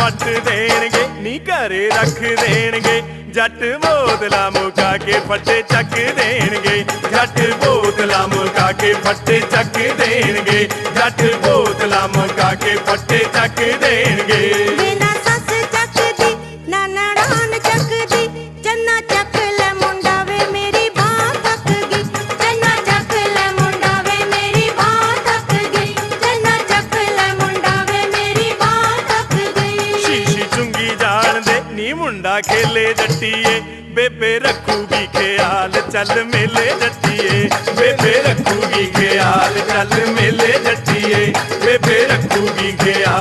Mott ਦੇਣਗੇ ਨੀ ਘਰੇ ਰੱਖ ਦੇਣਗੇ ਜੱਟ ਬੋਤਲਾਂ ਮੁਕਾ ਕੇ ਫੱਟੇ ਚੱਕ ਦੇਣਗੇ ਜੱਟ ਬੋਤਲਾਂ ਮੁਕਾ ਕੇ ਫੱਟੇ ਚੱਕ ਦੇਣਗੇ ਜੱਟ ਬੋਤਲਾਂ ਮੁਕਾ ਕੇ ਫੱਟੇ ਚੱਕ ਦੇਣਗੇ डंडा खेले जटिए, बेबे रखूगी ख्याल, चल मेले जटिए। बेबे रखू भी ख्याल, चल मेले जटिए, बेबे रखू भी ख्याल।